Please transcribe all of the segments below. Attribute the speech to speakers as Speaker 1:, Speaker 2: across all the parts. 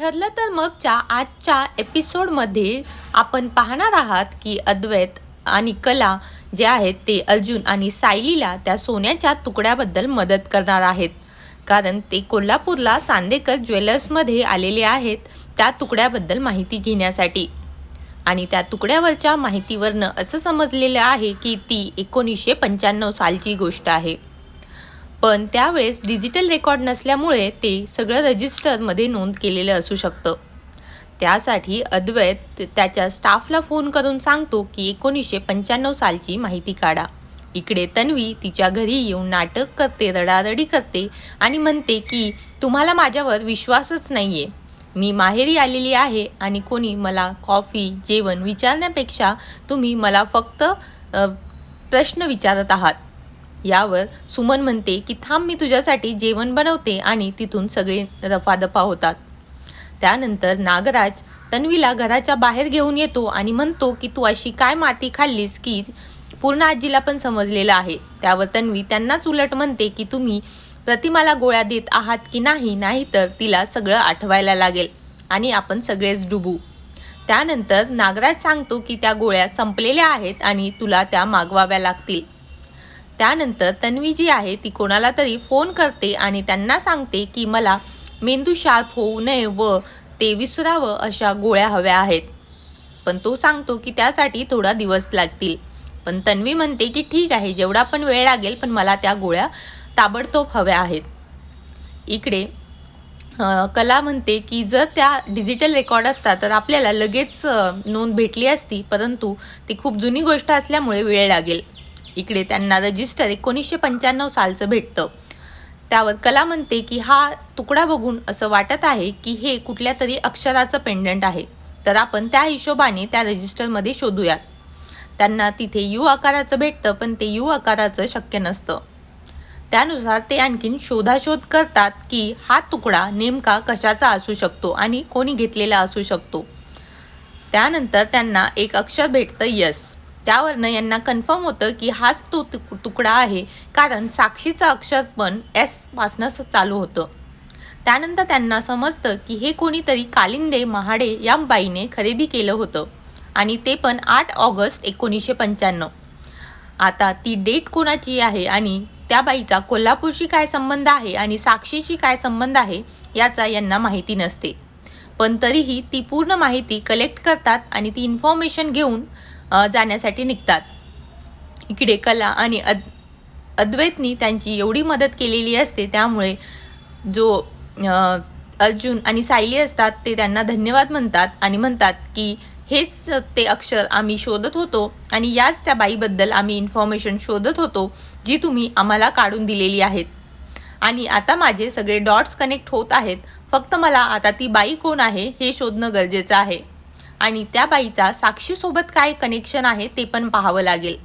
Speaker 1: ठरलं तर मगच्या आजच्या एपिसोडमध्ये आपण पाहणार आहात की अद्वैत आणि कला जे आहेत ते अर्जुन आणि सायलीला त्या सोन्याच्या तुकड्याबद्दल मदत करणार आहेत. कारण ते कोल्हापूरला चांदेकर ज्वेलर्समध्ये आलेले आहेत त्या तुकड्याबद्दल माहिती घेण्यासाठी. आणि त्या तुकड्यावरच्या माहितीवरनं असं समजलेलं आहे की ती एकोणीसशे पंच्याण्णव सालची गोष्ट आहे. पण त्यावेळेस डिजिटल रेकॉर्ड नसल्यामुळे ते सगळं रजिस्टरमध्ये नोंद केलेलं असू शकतं. त्यासाठी अद्वैत त्याच्या स्टाफला फोन करून सांगतो की एकोणीसशे पंच्याण्णव सालची माहिती काढा. इकडे तन्वी तिच्या घरी येऊन नाटक करते रडारडी करते आणि म्हणते की तुम्हाला माझ्यावर विश्वासच नाही आहे मी माहेरी आलेली आहे आणि कोणी मला कॉफी जेवण विचारण्यापेक्षा तुम्ही मला फक्त प्रश्न विचारत आहात. यावर सुमन म्हणते की थांब मी तुझ्यासाठी जेवण बनवते आणि तिथून सगळे रफादफा होतात. त्यानंतर नागराज तन्वीला घराच्या बाहेर घेऊन येतो आणि म्हणतो की तू अशी काय माती खाल्लीस की पूर्ण आजीला पण समजलेलं आहे त्यावर तन्वी त्यांनाच उलट म्हणते की तुम्ही प्रतिमाला गोळ्या देत आहात की नाही नाहीतर तिला सगळं आठवायला लागेल आणि आपण सगळेच डुबू त्यानंतर नागराज सांगतो की त्या गोळ्या संपलेल्या आहेत आणि तुला त्या मागवाव्या लागतील. त्यानंतर तन्वी जी आहे ती कोणाला तरी फोन करते आणि त्यांना सांगते की मला मेंदू शार्प होऊ नये व ते विसरावं अशा गोळ्या हव्या आहेत. पण तो सांगतो की त्यासाठी थोडा दिवस लागतील. पण तन्वी म्हणते की ठीक आहे जेवढा पण वेळ लागेल पण मला त्या गोळ्या ताबडतोब हव्या आहेत. इकडे कला म्हणते की जर त्या डिजिटल रेकॉर्ड असतात तर आपल्याला लगेच नोंद भेटली असती परंतु ती खूप जुनी गोष्ट असल्यामुळे वेळ लागेल. इकडे त्यांना रजिस्टर एकोणीसशे पंच्याण्णव सालचं भेटतं. त्यावर कला म्हणते की हा तुकडा बघून असं वाटत आहे की हे कुठल्या तरी अक्षराचं पेंडंट आहे. तर आपण त्या हिशोबाने त्या रजिस्टरमध्ये शोधूयात. त्यांना तिथे यू आकाराचं भेटतं पण ते यू आकाराचं शक्य नसतं. त्यानुसार ते आणखीन शोधाशोध करतात की हा तुकडा नेमका कशाचा असू शकतो आणि कोणी घेतलेला असू शकतो. त्यानंतर त्यांना एक अक्षर भेटतं यस. त्यावरनं यांना कन्फर्म होतं की हाच तो तुक- तुकडा आहे. कारण साक्षीचं अक्षर पण एसपासनंच चालू होतं. त्यानंतर त्यांना समजतं की हे कोणीतरी कालिंदे महाडे या बाईने खरेदी केलं होतं. आणि ते पण आठ ऑगस्ट एकोणीसशे पंच्याण्णव. आता ती डेट कोणाची आहे आणि त्या बाईचा कोल्हापूरशी काय संबंध आहे आणि साक्षीशी काय संबंध आहे याचा यांना माहिती नसते. पण तरीही ती पूर्ण माहिती कलेक्ट करतात आणि ती इन्फॉर्मेशन घेऊन जाण्यासाठी निघतात. इकडे कला आणि अद अद्वैतनी त्यांची एवढी मदत केलेली असते त्यामुळे जो अर्जुन आणि सायली असतात ते त्यांना धन्यवाद म्हणतात आणि म्हणतात की हेच ते अक्षर आम्ही शोधत होतो आणि याच त्या बाईबद्दल आम्ही इन्फॉर्मेशन शोधत होतो जी तुम्ही आम्हाला काढून दिलेली आहेत. आणि आता माझे सगळे डॉट्स कनेक्ट होत आहेत फक्त मला आता ती बाई कोण आहे हे शोधणं गरजेचं आहे. आणि त्या बाईचा साक्षीसोबत काय कनेक्शन आहे ते पण पाहावं लागेल.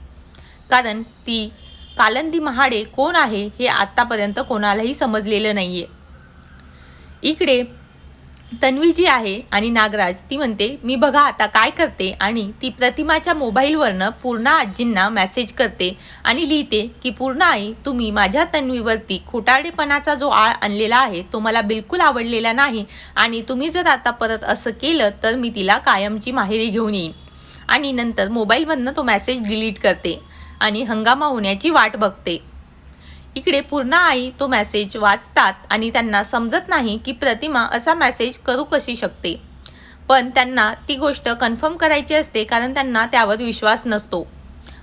Speaker 1: कारण ती कालंदी महाडे कोण आहे हे आत्तापर्यंत कोणालाही समजलेलं नाही आहे इकडे तन्वी जी आहे आणि नागराज ती म्हणते मी बघा आता काय करते आणि ती प्रतिमाच्या मोबाईलवरनं पूर्णा आजींना मेसेज करते आणि लिहिते की पूर्णा आई तुम्ही माझ्या तन्वीवरती खोटाडेपणाचा जो आळ आणलेला आहे तो मला बिलकुल आवडलेला नाही आणि तुम्ही जर आता परत असं केलं तर मी तिला कायमची माहेरी घेऊन येईन. आणि नंतर मोबाईलमधनं तो मेसेज डिलीट करते आणि हंगामा होण्याची वाट बघते. इकडे पूर्णा आई तो मेसेज वाचतात आणि त्यांना समजत नाही की प्रतिमा असा मेसेज करू कशी शकते. पण त्यांना ती गोष्ट कन्फर्म करायची असते कारण त्यांना त्यावर विश्वास नसतो.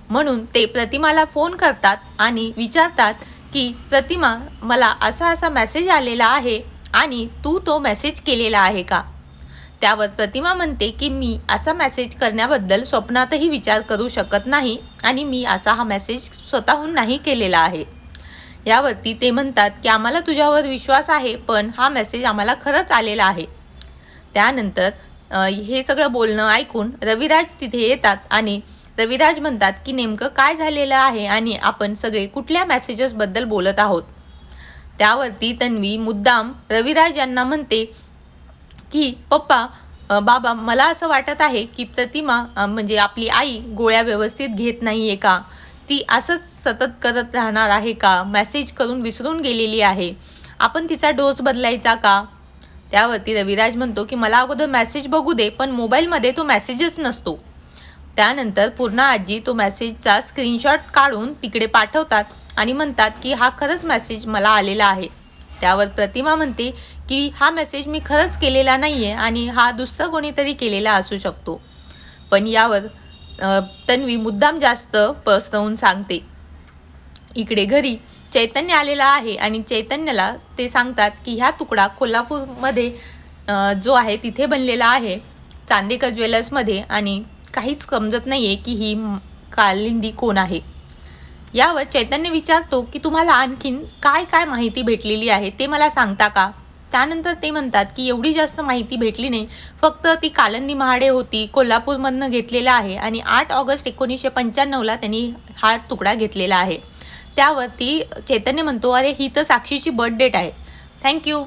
Speaker 1: म्हणून ते प्रतिमाला फोन करतात आणि विचारतात की प्रतिमा मला असा असा मेसेज आलेला आहे आणि तू तो मेसेज केलेला आहे का? त्यावर प्रतिमा म्हणते की मी असा मेसेज करण्याबद्दल स्वप्नातही विचार करू शकत नाही आणि मी असा हा मेसेज स्वतःहून नाही केलेला आहे. यावरती ते म्हणतात की आम्हाला तुझ्यावर विश्वास आहे पण हा मेसेज आम्हाला खरंच आलेला आहे. त्यानंतर हे सगळं बोलणं ऐकून रविराज तिथे येतात आणि रविराज म्हणतात की नेमकं काय झालेलं आहे आणि आपण सगळे कुठल्या मेसेजेसबद्दल बोलत आहोत? त्यावरती तन्वी मुद्दाम रविराज यांना म्हणते की पप्पा बाबा मला असं वाटत आहे की प्रतिमा म्हणजे आपली आई गोळ्या व्यवस्थित घेत नाही आहे का? ती असंच सतत करत राहणार आहे का? मॅसेज करून विसरून गेलेली आहे. आपण तिचा डोस बदलायचा का? त्यावरती रविराज म्हणतो की मला अगोदर मॅसेज बघू दे पण मोबाईलमध्ये तो मॅसेजच नसतो. त्यानंतर पूर्ण आजी तो मॅसेजचा स्क्रीनशॉट काढून तिकडे पाठवतात आणि म्हणतात की हा खरंच मेसेज मला आलेला आहे. त्यावर प्रतिमा म्हणते की हा मेसेज मी खरंच केलेला नाही आहे आणि हा दुसरा कोणीतरी केलेला असू शकतो. पण यावर तन्वी मुद्दाम जास्त पसरवून सांगते. इकडे घरी चैतन्य आलेला आहे आणि चैतन्याला ते सांगतात की ह्या तुकडा कोल्हापूरमध्ये जो आहे तिथे बनलेला आहे. चांदेकर ज्वेलर्समध्ये आणि काहीच समजत नाही आहे की ही कालिंदी कोण आहे. यावर चैतन्य विचारतो की तुम्हाला आणखीन काय काय माहिती भेटलेली आहे ते मला सांगता का? त्यानंतर ते म्हणतात की एवढी जास्त माहिती भेटली नाही. फक्त ती कालंदी महाडे होती कोल्हापूरमधनं घेतलेला आहे आणि आठ ऑगस्ट एकोणीसशे पंच्याण्णवला त्यांनी हा तुकडा घेतलेला आहे. त्यावरती चैतन्य म्हणतो अरे ही तर साक्षीची बर्थ डेट आहे. Thank you